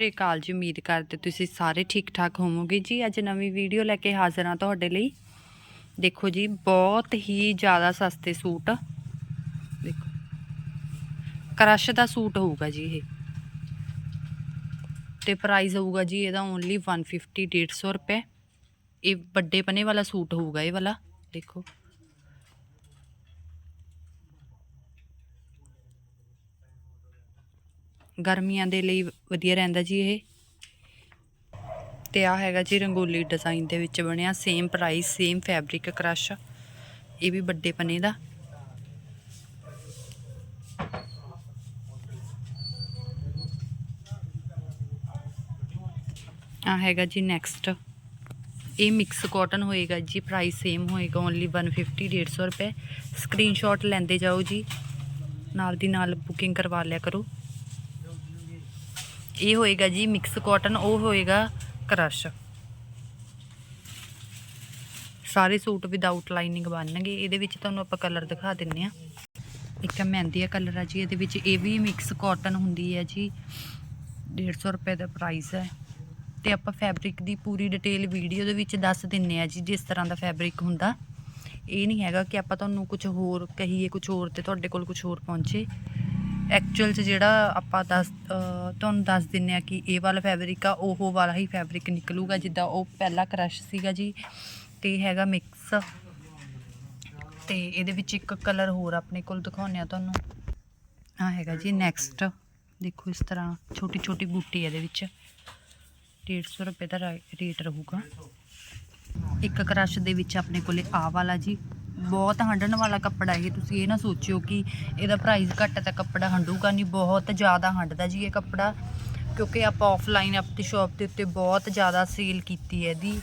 ਸ੍ਰੀ ਅਕਾਲ ਜੀ, ਉਮੀਦ ਕਰਦੇ ਤੁਸੀਂ ਸਾਰੇ ਠੀਕ ਠਾਕ ਹੋਵੋਗੇ। ਜੀ, ਅੱਜ ਨਵੀਂ ਵੀਡੀਓ ਲੈ ਕੇ ਹਾਜ਼ਰ ਹਾਂ ਤੁਹਾਡੇ ਲਈ। ਦੇਖੋ ਜੀ, ਬਹੁਤ ਹੀ ਜ਼ਿਆਦਾ ਸਸਤੇ ਸੂਟ। ਦੇਖੋ, ਕਰਸ਼ ਦਾ ਸੂਟ ਹੋਊਗਾ ਜੀ ਇਹ। ਤੇ ਪ੍ਰਾਈਸ ਹੋਊਗਾ ਜੀ ਇਹਦਾ ਓਨਲੀ 150 150 ਰੁਪਏ। ਇਹ ਵੱਡੇ ਪਨੇ ਵਾਲਾ ਸੂਟ ਹੋਊਗਾ ਇਹ ਵਾਲਾ। ਦੇਖੋ। ਗਰਮੀਆਂ ਦੇ ਲਈ ਵਧੀਆ ਰਹਿੰਦਾ ਜੀ ਇਹ। ਤੇ ਆ ਹੈਗਾ ਜੀ ਰੰਗੋਲੀ ਡਿਜ਼ਾਈਨ ਦੇ ਵਿੱਚ ਬਣਿਆ same price same fabric crush ਇਹ ਵੀ ਵੱਡੇ ਪਨੇ ਦਾ। ਆ ਹੈਗਾ ਜੀ ਨੈਕਸਟ ਇਹ ਮਿਕਸ ਕਾਟਨ ਹੋਏਗਾ ਜੀ ਪ੍ਰਾਈਸ ਸੇਮ ਹੋਏਗਾ ਓਨਲੀ 150 150 ਰੁਪਏ। ਸਕਰੀਨਸ਼ਾਟ ਲੈਂਦੇ ਜਾਓ ਜੀ। ਨਾਲ ਦੀ ਨਾਲ ਬੁਕਿੰਗ ਕਰਵਾ ਲਿਆ ਕਰੋ। ਇਹ ਹੋਏਗਾ ਜੀ ਮਿਕਸ ਕਾਟਨ ਉਹ ਹੋਏਗਾ ਕਰਸ਼ ਸਾਰੇ ਸੂਟ ਵਿਦਆਊਟ ਲਾਈਨਿੰਗ ਬਣਨਗੇ। ਇਹਦੇ ਵਿੱਚ ਤੁਹਾਨੂੰ ਆਪਾਂ ਕਲਰ ਦਿਖਾ ਦਿੰਨੇ ਆ। ਇੱਕ ਮਹਿੰਦੀ ਕਲਰ ਆ ਜੀ, ਇਹਦੇ ਵਿੱਚ ਇਹ ਵੀ ਮਿਕਸ ਕਾਟਨ ਹੁੰਦੀ ਹੈ ਜੀ। 150 ਰੁਪਏ ਦਾ ਪ੍ਰਾਈਸ ਹੈ। ਤੇ ਆਪਾਂ ਫੈਬਰਿਕ ਦੀ ਪੂਰੀ ਡਿਟੇਲ ਵੀਡੀਓ ਦੇ ਵਿੱਚ ਦੱਸ ਦਿੰਨੇ ਆ ਜੀ, ਜਿਸ ਤਰ੍ਹਾਂ ਦਾ ਫੈਬਰਿਕ ਹੁੰਦਾ। ਇਹ ਨਹੀਂ ਹੈਗਾ ਕਿ ਆਪਾਂ ਤੁਹਾਨੂੰ ਕੁਝ ਹੋਰ ਕਹੀਏ ਕੁਝ ਹੋਰ ਤੇ ਤੁਹਾਡੇ ਕੋਲ ਕੁਝ ਹੋਰ ਪਹੁੰਚੇ। ਐਕਚੁਅਲ 'ਚ ਜਿਹੜਾ ਆਪਾਂ ਦੱਸ ਤੁਹਾਨੂੰ ਦੱਸ ਦਿੰਨੇ ਆ ਕਿ ਇਹ ਵਾਲਾ ਫੈਬਰਿਕ ਆ, ਉਹ ਵਾਲਾ ਹੀ ਫੈਬਰਿਕ ਨਿਕਲੂਗਾ, ਜਿੱਦਾਂ ਉਹ ਪਹਿਲਾ ਕਰਸ਼ ਸੀਗਾ ਜੀ, ਤੇ ਹੈਗਾ ਮਿਕਸ ਤੇ ਇਹਦੇ ਵਿੱਚ ਇੱਕ ਕਲਰ ਹੋਰ ਆਪਣੇ ਕੋਲ ਦਿਖਾਉਂਦੇ ਆ ਤੁਹਾਨੂੰ। ਆ ਹੈਗਾ ਜੀ ਨੈਕਸਟ ਦੇਖੋ ਇਸ ਤਰ੍ਹਾਂ ਛੋਟੀ ਛੋਟੀ ਬੂਟੀ ਇਹਦੇ ਵਿੱਚ। 150 ਰੁਪਏ ਦਾ ਰੇਟ ਰਹੂਗਾ। ਇੱਕ ਕਰਸ਼ ਦੇ ਵਿੱਚ ਆਪਣੇ ਕੋਲੇ ਆ ਵਾਲਾ ਜੀ। ਬਹੁਤ ਹੰਡਣ ਵਾਲਾ ਕੱਪੜਾ ਇਹ, ਤੁਸੀਂ ਇਹ ਨਾ ਸੋਚਿਓ ਕਿ ਇਹਦਾ ਪ੍ਰਾਈਸ ਘੱਟ ਤਾਂ ਕੱਪੜਾ ਹੰਡੂਗਾ ਨਹੀਂ, ਬਹੁਤ ਜ਼ਿਆਦਾ ਹੰਡਦਾ ਜੀ ਇਹ ਕੱਪੜਾ, ਕਿਉਂਕਿ ਆਪਾਂ ਆਫਲਾਈਨ ਆਪਣੀ ਸ਼ਾਪ ਦੇ ਉੱਤੇ ਬਹੁਤ ਜ਼ਿਆਦਾ ਸੇਲ ਕੀਤੀ ਹੈ ਇਹਦੀ।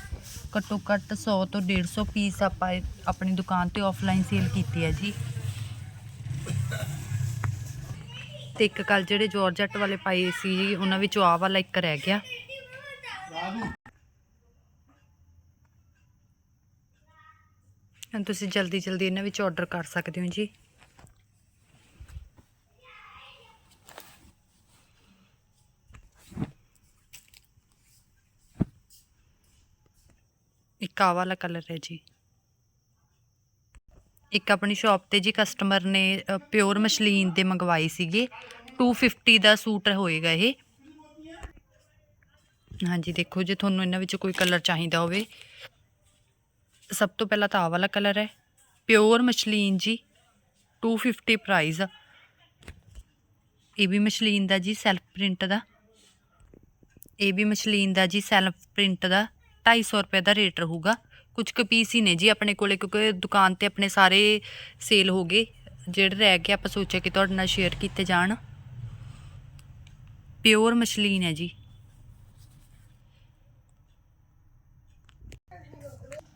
ਘੱਟੋ ਘੱਟ 100 ਤੋਂ 150 ਪੀਸ ਆਪਾਂ ਇਹ ਆਪਣੀ ਦੁਕਾਨ ਤੇ ਆਫਲਾਈਨ ਸੇਲ ਕੀਤੀ ਹੈ ਜੀ। ਤੇ ਇੱਕ ਕੱਲ ਜਿਹੜੇ ਜਾਰਜਟ ਵਾਲੇ ਪਾਏ ਸੀ ਜੀ, ਉਹਨਾਂ ਵਿੱਚੋਂ ਆਹ ਵਾਲਾ ਇੱਕ ਰਹਿ ਗਿਆ। ਤੁਸੀਂ ਜਲਦੀ ਜਲਦੀ ਇਹਨਾਂ ਵਿੱਚ ਆਰਡਰ ਕਰ ਸਕਦੇ ਹੋ ਜੀ। ਇੱਕ ਆਹ ਵਾਲਾ ਕਲਰ ਹੈ ਜੀ। ਇੱਕ ਆਪਣੀ ਸ਼ਾਪ ਤੇ ਜੀ ਕਸਟਮਰ ਨੇ ਪਿਓਰ ਮਸ਼ਲੀਨ ਦੇ ਮੰਗਵਾਈ ਸੀਗੇ। 250 ਦਾ ਸੂਟ ਹੋਏਗਾ ਇਹ। ਹਾਂਜੀ, ਦੇਖੋ ਜੇ ਤੁਹਾਨੂੰ ਇਹਨਾਂ ਵਿੱਚ ਕੋਈ ਕਲਰ ਚਾਹੀਦਾ ਹੋਵੇ। ਸਭ ਤੋਂ ਪਹਿਲਾਂ ਤਾਂ ਆਹ ਵਾਲਾ ਕਲਰ ਹੈ। ਪਿਓਰ ਮਸ਼ਲੀਨ ਜੀ। 250 ਪ੍ਰਾਈਸ ਇਹ ਵੀ ਮਸ਼ਲੀਨ ਦਾ ਜੀ ਸੈਲਫ ਪ੍ਰਿੰਟ ਦਾ। ਇਹ ਵੀ ਮਸ਼ਲੀਨ ਦਾ ਜੀ ਸੈਲਫ ਪ੍ਰਿੰਟ ਦਾ। 250 ਰੁਪਏ ਦਾ ਰੇਟ ਰਹੂਗਾ। ਕੁਝ ਕੁ ਪੀਸ ਹੀ ਨੇ ਜੀ ਆਪਣੇ ਕੋਲੇ, ਕਿਉਂਕਿ ਦੁਕਾਨ ਤੇ ਆਪਣੇ ਸਾਰੇ ਸੇਲ ਹੋ ਗਏ। ਜਿਹੜੇ ਰਹਿ ਗਏ, ਆਪਾਂ ਸੋਚਿਆ ਕਿ ਤੁਹਾਡੇ ਨਾਲ ਸ਼ੇਅਰ ਕੀਤੇ ਜਾਣ। ਪਿਓਰ ਮਸ਼ਲੀਨ ਹੈ ਜੀ।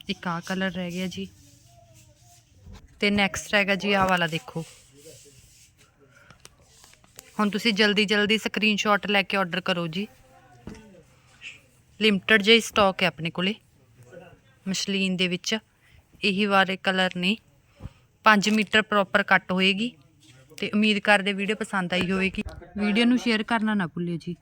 ਇੱਕ ਆ ਕਲਰ ਰਹਿ ਗਿਆ ਜੀ। ਤੇ ਨੈਕਸਟ ਹੈਗਾ ਜੀ ਆਹ ਵਾਲਾ ਦੇਖੋ। ਹੁਣ ਤੁਸੀਂ ਜਲਦੀ ਜਲਦੀ ਸਕਰੀਨਸ਼ਾਟ ਲੈ ਕੇ ਆਰਡਰ ਕਰੋ ਜੀ। ਲਿਮਟਿਡ ਜਿਹੀ ਸਟਾਕ ਹੈ ਆਪਣੇ ਕੋਲੇ। ਮਸ਼ਲੀਨ ਦੇ ਵਿੱਚ। ਇਹੀ ਵਾਲੇ ਕਲਰ ਨੇ। 5 ਮੀਟਰ ਪ੍ਰੋਪਰ ਕੱਟ ਹੋਏਗੀ। ਤੇ ਉਮੀਦ ਕਰਦੇ ਵੀਡੀਓ ਪਸੰਦ ਆਈ ਹੋਵੇਗੀ। ਵੀਡੀਓ ਨੂੰ ਸ਼ੇਅਰ ਕਰਨਾ ਨਾ ਭੁੱਲਿਓ ਜੀ।